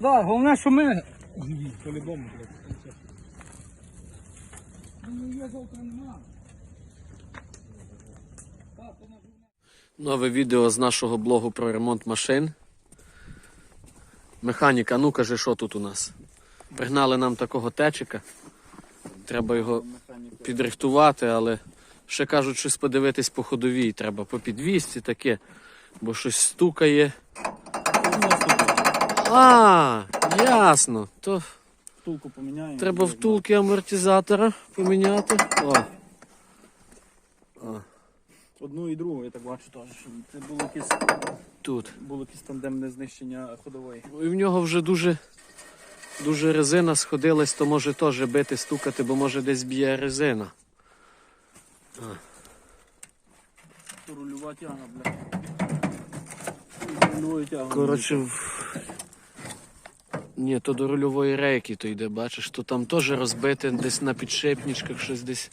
Да, головне, що ми. По-любому, блядь. Ну, завтра нема. Нове відео з нашого блогу про ремонт машин. Механіка, ну кажи, що тут у нас? Пригнали нам такого течика. Треба його підрихтувати, але ще кажуть, щось подивитись по ходовій. Треба по підвісці таке, бо щось стукає. А, ясно. То Втулку поміняємо. треба втулки амортизатора поміняти. О, Одну і другу, я так бачу теж. Це було якесь, тут. було якесь тандемне знищення ходової. Ну, І в нього вже дуже, дуже резина сходилась, то може теж бити, стукати, бо може десь б'є резина. То рульова тяга, бля. Рульовою тягою. Коротше, в... ні, то до рульової рейки то йде, бачиш, то там теж розбите десь на підшипничках щось десь.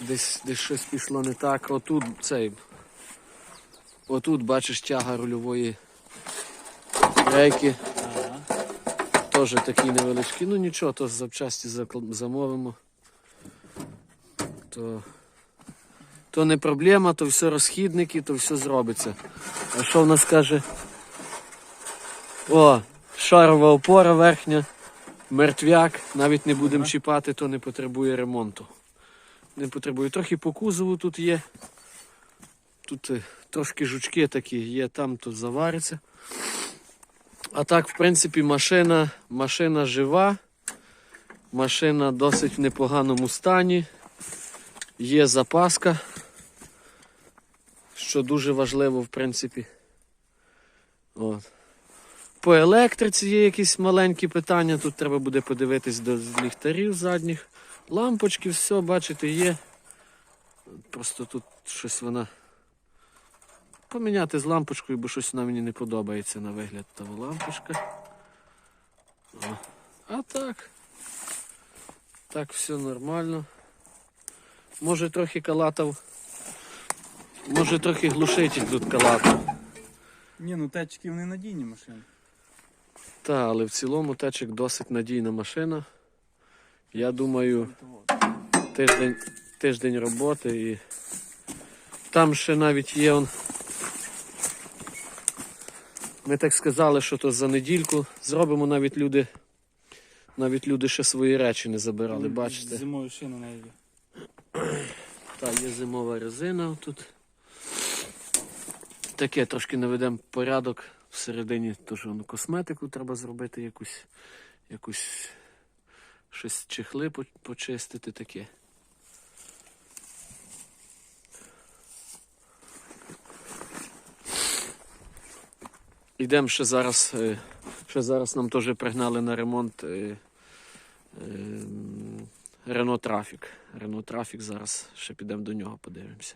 Десь, десь щось пішло не так. Отут цей. Отут бачиш тяга рульової рейки. Ага. Теж такі невеличкі. Ну нічого, то запчасті замовимо. То, то не проблема, то все розхідники, то все зробиться. А що в нас каже? О, шарова опора верхня, мертвяк, навіть не будемо чіпати, то не потребує ремонту. Не потребує. Трохи по кузову тут є. Тут е, трошки жучки такі є, там тут завариться. А так, в принципі, машина, машина жива, машина досить в непоганому стані. Є запаска, що дуже важливо, в принципі. От. По електриці є якісь маленькі питання. Тут треба буде подивитись до ліхтарів задніх. Лампочки, все, бачите, є. Просто тут щось вона. Поміняти з лампочкою, бо щось вона мені не подобається на вигляд та лампочка. О. А так. Так, все нормально. Може трохи калатав. Може трохи глушитель тут калатав. Ні, ну течки вони надійні машини. Та, але в цілому течик досить надійна машина. Я думаю, тиждень, тиждень роботи і там ще навіть є он. Ми так сказали, що то за недільку зробимо навіть люди. Навіть люди ще свої речі не забирали, бачите? Зимою шини на її. Так, є зимова резина тут. Таке трошки наведемо порядок всередині, тож воно косметику треба зробити якусь, якусь щось чехли почистити таке. Йдемо ще зараз. е, Ще зараз нам теж пригнали на ремонт е, е, Рено Трафік. Рено Трафік зараз ще підемо до нього, подивимося.